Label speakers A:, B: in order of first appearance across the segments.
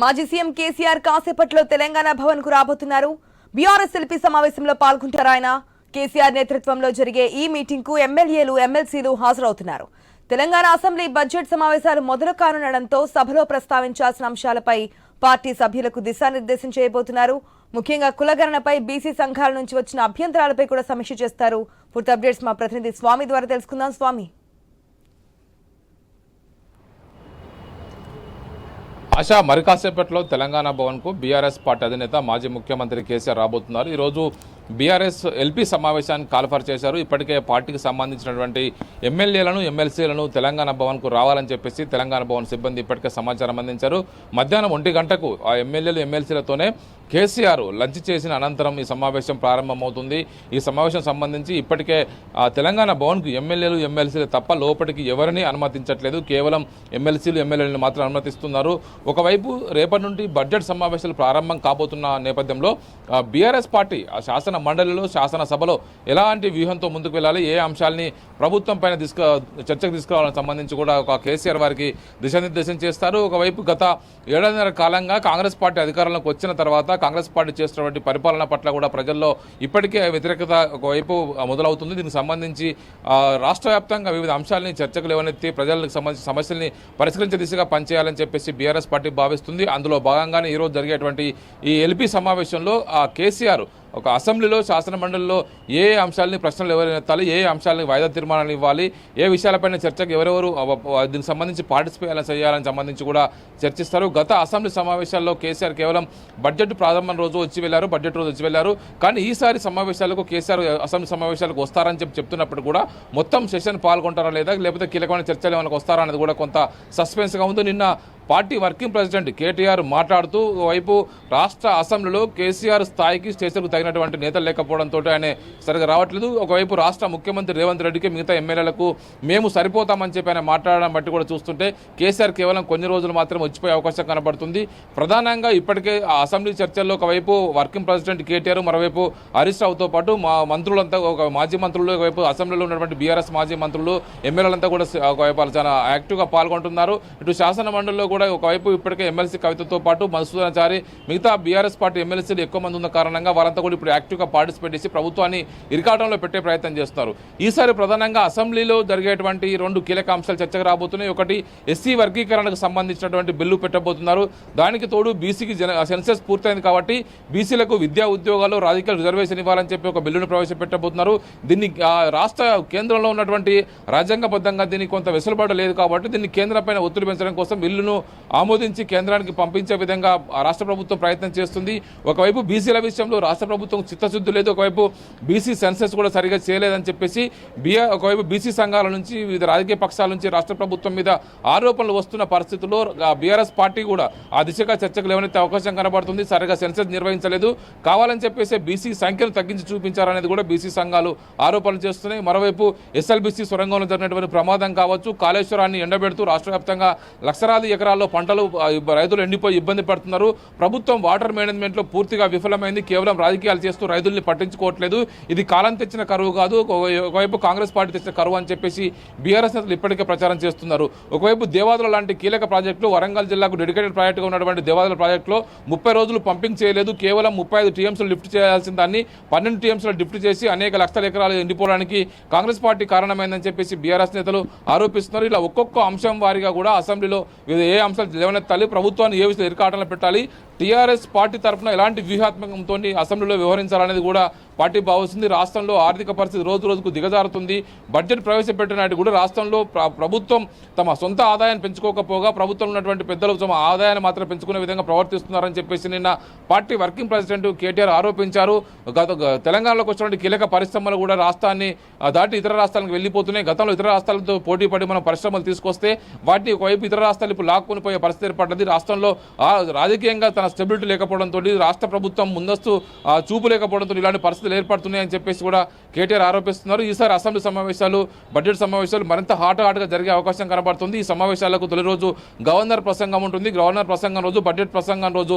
A: మాజీ సీఎం కేసీఆర్ కాసేపట్లో తెలంగాణ భవన్కు రాబోతున్నారు. బీఆర్ఎస్ ఎల్పీ సమావేశంలో పాల్గొంటారు ఆయన. కేసీఆర్ నేతృత్వంలో జరిగే ఈ మీటింగ్కు ఎమ్మెల్యేలు ఎమ్మెల్సీలు హాజరవుతున్నారు. తెలంగాణ అసెంబ్లీ బడ్జెట్ సమావేశాలు మొదలు కానుండడంతో సభలో ప్రస్తావించాల్సిన అంశాలపై పార్టీ సభ్యులకు దిశానిర్దేశం చేయబోతున్నారు. ముఖ్యంగా కులగణనపై బీసీ సంఘాల నుంచి వచ్చిన అభ్యంతరాలపై కూడా సమీక్ష చేస్తారు. పూర్తి అప్డేట్స్ మా ప్రతినిధి స్వామి ద్వారా తెలుసుకుందాం. స్వామి.
B: ఆశా మరి కాసేపట్లో తెలంగాణ భవన్కు బీఆర్ఎస్ పార్టీ అధినేత మాజీ ముఖ్యమంత్రి కేసీఆర్ రాబోతున్నారు. ఈరోజు బీఆర్ఎస్ ఎల్పీ సమావేశాన్ని కాల్ఫర్ చేశారు. ఇప్పటికే పార్టీకి సంబంధించినటువంటి ఎమ్మెల్యేలను ఎమ్మెల్సీలను తెలంగాణ భవన్కు రావాలని చెప్పేసి తెలంగాణ భవన్ సిబ్బంది ఇప్పటికే సమాచారం అందించారు. మధ్యాహ్నం ఒంటి గంటకు ఆ ఎమ్మెల్యేలు ఎమ్మెల్సీలతోనే కేసీఆర్ లంచ్ చేసిన అనంతరం ఈ సమావేశం ప్రారంభమవుతుంది. ఈ సమావేశం సంబంధించి ఇప్పటికే తెలంగాణ భవన్కు ఎమ్మెల్యేలు ఎమ్మెల్సీలు తప్ప లోపలికి ఎవరిని అనుమతించట్లేదు. కేవలం ఎమ్మెల్సీలు ఎమ్మెల్యేలను మాత్రం అనుమతిస్తున్నారు. ఒకవైపు రేపటి నుండి బడ్జెట్ సమావేశాలు ప్రారంభం కాబోతున్న నేపథ్యంలో బీఆర్ఎస్ పార్టీ ఆ శాసన మండలిలో శాసనసభలో ఎలాంటి వ్యూహంతో ముందుకు వెళ్ళాలి? ఏ అంశాలని ప్రభుత్వం పైన తీసుకు చర్చకు తీసుకురావాలని సంబంధించి కూడా ఒక కేసీఆర్ వారికి దిశానిర్దేశం చేస్తారు. ఒకవైపు గత ఏడాదిన్నర కాలంగా కాంగ్రెస్ పార్టీ అధికారంలోకి వచ్చిన తర్వాత కాంగ్రెస్ పార్టీ చేస్తున్నటువంటి పరిపాలన పట్ల కూడా ప్రజల్లో ఇప్పటికే వ్యతిరేకత ఒకవైపు మొదలవుతుంది. దీనికి సంబంధించి రాష్ట్ర వ్యాప్తంగా వివిధ అంశాలని చర్చకు లేవనెత్తి ప్రజలకు సంబంధించిన సమస్యల్ని పరిష్కరించే దిశగా పనిచేయాలని చెప్పేసి బీఆర్ఎస్ పార్టీ భావిస్తుంది. అందులో భాగంగానే ఈరోజు జరిగేటువంటి ఈ ఎల్పీ సమావేశంలో కేసీఆర్ ఒక అసెంబ్లీలో శాసనమండలిలో ఏ అంశాలని ప్రశ్నలు ఎవరైనా ఎత్తాలి ఏ అంశాలని వాయిదా తీర్మానాలు ఇవ్వాలి ఏ విషయాలపైన చర్చకు ఎవరెవరు దీనికి సంబంధించి పార్టిసిపేట్ చేయాలని సంబంధించి కూడా చర్చిస్తారు. గత అసెంబ్లీ సమావేశాల్లో కేసీఆర్ కేవలం బడ్జెట్ ప్రారంభం రోజు వచ్చి వెళ్ళారు బడ్జెట్ రోజు వచ్చి వెళ్ళారు. కానీ ఈసారి సమావేశాలకు కేసీఆర్ అసెంబ్లీ సమావేశాలకు వస్తారని చెప్పి చెప్తున్నప్పుడు కూడా మొత్తం సెషన్ పాల్గొంటారా లేదా లేకపోతే కీలకమైన చర్చలు ఏమైనా వస్తారా అనేది కూడా కొంత సస్పెన్స్గా ఉంది. నిన్న పార్టీ వర్కింగ్ ప్రెసిడెంట్ కేటీఆర్ మాట్లాడుతూ వైపు రాష్ట్ర అసెంబ్లీలో కేసీఆర్ స్థాయికి స్టేషన్కు తగినటువంటి నేతలు లేకపోవడంతో ఆయన సరిగా రావట్లేదు. ఒకవైపు రాష్ట్ర ముఖ్యమంత్రి రేవంత్ రెడ్డికి మిగతా ఎమ్మెల్యేలకు మేము సరిపోతామని చెప్పి ఆయన మాట్లాడడం బట్టి కూడా చూస్తుంటే కేసీఆర్ కేవలం కొన్ని రోజులు మాత్రం వచ్చిపోయే అవకాశం కనబడుతుంది. ప్రధానంగా ఇప్పటికే అసెంబ్లీ చర్చల్లో ఒకవైపు వర్కింగ్ ప్రెసిడెంట్ కేటీఆర్ మరోవైపు హరీష్ రావుతో పాటు మా మంత్రులంతా ఒక మాజీ మంత్రులు ఒకవైపు అసెంబ్లీలో ఉన్నటువంటి బీఆర్ఎస్ మాజీ మంత్రులు ఎమ్మెల్యేలంతా కూడా ఒకవైపు చాలా యాక్టివ్గా పాల్గొంటున్నారు. ఇటు శాసన మండలిలో కూడా ఒకవైపు ఇప్పటికే ఎమ్మెల్సీ కవితతో పాటు మధుసూదనాచారి మిగతా బీఆర్ఎస్ పార్టీ ఎమ్మెల్సీలు ఎక్కువ మంది ఉన్న కారణంగా వారంతా కూడా ఇప్పుడు యాక్టివ్గా పార్టిసిపేట్ చేసి ప్రభుత్వాన్ని ఇరికాటంలో పెట్టే ప్రయత్నం చేస్తున్నారు. ఈసారి ప్రధానంగా అసెంబ్లీలో జరిగేటువంటి రెండు కీలక అంశాలు చర్చకు రాబోతున్నాయి. ఒకటి ఎస్సీ వర్గీకరణకు సంబంధించినటువంటి బిల్లు పెట్టబోతున్నారు. దానికి తోడు బీసీకి జన సెన్సెస్ పూర్తయింది కాబట్టి బీసీలకు విద్యా ఉద్యోగాలు రాజకీయ రిజర్వేషన్ ఇవ్వాలని చెప్పి ఒక బిల్లును ప్రవేశపెట్టబోతున్నారు. దీన్ని రాష్ట్ర కేంద్రంలో ఉన్నటువంటి రాజ్యాంగబద్ధంగా దీనికి కొంత వెసులుబాటు లేదు కాబట్టి దీన్ని కేంద్రంపైన ఒత్తిడి పెంచడం కోసం బిల్లును ఆమోదించి కేంద్రానికి పంపించే విధంగా రాష్ట్ర ప్రభుత్వం ప్రయత్నం చేస్తుంది. ఒకవైపు బీసీల విషయంలో రాష్ట్ర ప్రభుత్వం చిత్తశుద్ధి లేదు. ఒకవైపు బీసీ సెన్సెస్ కూడా సరిగా చేయలేదని చెప్పేసి బీఆర్ ఒకవైపు బీసీ సంఘాల నుంచి వివిధ రాజకీయ పక్షాల నుంచి రాష్ట్ర ప్రభుత్వం మీద ఆరోపణలు వస్తున్న పరిస్థితుల్లో బీఆర్ఎస్ పార్టీ కూడా ఆ దిశగా చర్చకు లేవనైతే అవకాశం కనబడుతుంది. సరిగా సెన్సెస్ నిర్వహించలేదు. కావాలని చెప్పేసి బీసీ సంఖ్యను తగ్గించి చూపించారనేది కూడా బీసీ సంఘాలు ఆరోపణలు చేస్తున్నాయి. మరోవైపు ఎస్ఎల్బీసీ సొరంగంలో జరిగినటువంటి ప్రమాదం కావచ్చు. కాళేశ్వరాన్ని ఎండబెడుతూ రాష్ట్ర వ్యాప్తంగా లక్షలాది ఎకరాల్లో పంటలు రైతులు ఎండిపోయి ఇబ్బంది పడుతున్నారు. ప్రభుత్వం వాటర్ మేనేజ్మెంట్లో పూర్తిగా విఫలమైంది. కేవలం రాజకీయాలు చేస్తూ రైతుల్ని పట్టించుకోవట్లేదు. ఇది కాలం తెచ్చిన కరువు కాదు. ఒకవైపు కాంగ్రెస్ పార్టీ తెచ్చిన కరువు అని చెప్పేసి బీఆర్ఎస్ నేతలు ఇప్పటికే ప్రచారం చేస్తున్నారు. ఒకవైపు దేవాదుల లాంటి కీలక ప్రాజెక్టులు వరంగల్ జిల్లాకు డెడికేటెడ్ ప్రాజెక్టుగా ఉన్నటువంటి దేవాదుల ప్రాజెక్టులో ముప్పై రోజులు పంపింగ్ చేయలేదు. కేవలం ముప్పై ఐదు టీఎంసీలు లిఫ్ట్ చేయాల్సిన దాన్ని పన్నెండు టీఎంసీలు లిఫ్ట్ చేసి అనేక లక్షల ఎకరాలు ఎండిపోవడానికి కాంగ్రెస్ పార్టీ కారణమైందని చెప్పేసి బీఆర్ఎస్ నేతలు ఆరోపిస్తున్నారు. ఇలా ఒక్కొక్క అంశం వారిగా కూడా అసెంబ్లీలో ఏ అంశాలు లేవనెత్తాలి. ప్రభుత్వాన్ని ఏ విషయంలో ఇరుకాటంలో పెట్టాలి? టీఆర్ఎస్ పార్టీ తరఫున ఎలాంటి వ్యూహాత్మకంతో అసెంబ్లీలో వ్యవహరించాలనేది కూడా పార్టీ భావిస్తుంది. రాష్ట్రంలో ఆర్థిక పరిస్థితి రోజు రోజుకు దిగజారుతుంది. బడ్జెట్ ప్రవేశపెట్టినట్టు కూడా రాష్ట్రంలో ప్రభుత్వం తమ సొంత ఆదాయాన్ని పెంచుకోకపోగా ప్రభుత్వంలో ఉన్నటువంటి పెద్దలు తమ ఆదాయాన్ని మాత్రం పెంచుకునే విధంగా ప్రవర్తిస్తున్నారని చెప్పేసి నిన్న పార్టీ వర్కింగ్ ప్రెసిడెంట్ కేటీఆర్ ఆరోపించారు. గత తెలంగాణలోకి వచ్చినటువంటి కీలక పరిశ్రమలు కూడా రాష్ట్రాన్ని దాటి ఇతర రాష్ట్రాలకు వెళ్ళిపోతున్నాయి. గతంలో ఇతర రాష్ట్రాలతో పోటీ పడి మనం పరిశ్రమలు తీసుకొస్తే వాటిని ఒకవైపు ఇతర రాష్ట్రాలు ఇప్పుడు లాక్కొని పోయే పరిస్థితి ఏర్పడ్డది. రాష్ట్రంలో రాజకీయంగా తన స్టెబిలిటీ లేకపోవడంతో రాష్ట్ర ప్రభుత్వం ముందస్తు చూపు లేకపోవడంతో ఇలాంటి పరిస్థితి పరిస్థితులు ఏర్పడుతున్నాయని చెప్పేసి కూడా కేటీఆర్ ఆరోపిస్తున్నారు. ఈసారి అసెంబ్లీ సమావేశాలు బడ్జెట్ సమావేశాలు మరింత హాట్ హాట్గా జరిగే అవకాశం కనబడుతుంది. ఈ సమావేశాలకు తొలి రోజు గవర్నర్ ప్రసంగం ఉంటుంది. గవర్నర్ ప్రసంగం రోజు బడ్జెట్ ప్రసంగం రోజు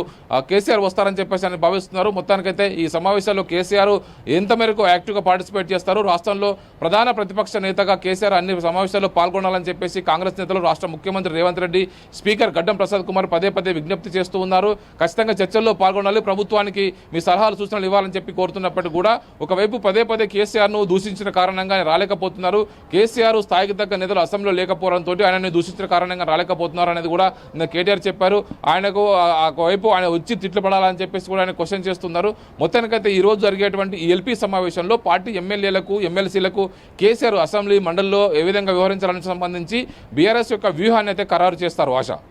B: కేసీఆర్ వస్తారని చెప్పేసి అని భావిస్తున్నారు. మొత్తానికైతే ఈ సమావేశాల్లో కేసీఆర్ ఎంత మేరకు యాక్టివ్గా పార్టిసిపేట్ చేస్తారు రాష్ట్రంలో ప్రధాన ప్రతిపక్ష నేతగా కేసీఆర్ అన్ని సమావేశాల్లో పాల్గొనాలని చెప్పేసి కాంగ్రెస్ నేతలు రాష్ట్ర ముఖ్యమంత్రి రేవంత్ రెడ్డి స్పీకర్ గడ్డం ప్రసాద్ కుమార్ పదే పదే విజ్ఞప్తి చేస్తూ ఉన్నారు. ఖచ్చితంగా చర్చల్లో పాల్గొనాలి. ప్రభుత్వానికి మీ సలహాలు సూచనలు ఇవ్వాలని చెప్పి కోరుతున్నప్పటికీ కూడా ఒకవైపు పదే పదే కేసీఆర్ను దూషించిన కారణంగా రాలేకపోతున్నారు. కేసీఆర్ స్థాయికి తగ్గ నిధులు అసెంబ్లీలో లేకపోవడంతో ఆయనని దూషించిన కారణంగా రాలేకపోతున్నారు అనేది కూడా నిన్న కేటీఆర్ చెప్పారు. ఆయనకు ఒకవైపు వైపు ఆయన వచ్చి తిట్లు పడాలని చెప్పేసి కూడా ఆయన క్వశ్చన్ చేస్తున్నారు. మొత్తానికైతే ఈ రోజు జరిగేటువంటి ఎల్పీ సమావేశంలో పార్టీ ఎమ్మెల్యేలకు ఎమ్మెల్సీలకు కేసీఆర్ అసెంబ్లీ మండలిలో ఏ విధంగా వ్యవహరించాలని సంబంధించి బీఆర్ఎస్ యొక్క వ్యూహాన్ని అయితే ఖరారు చేస్తారు ఆశ.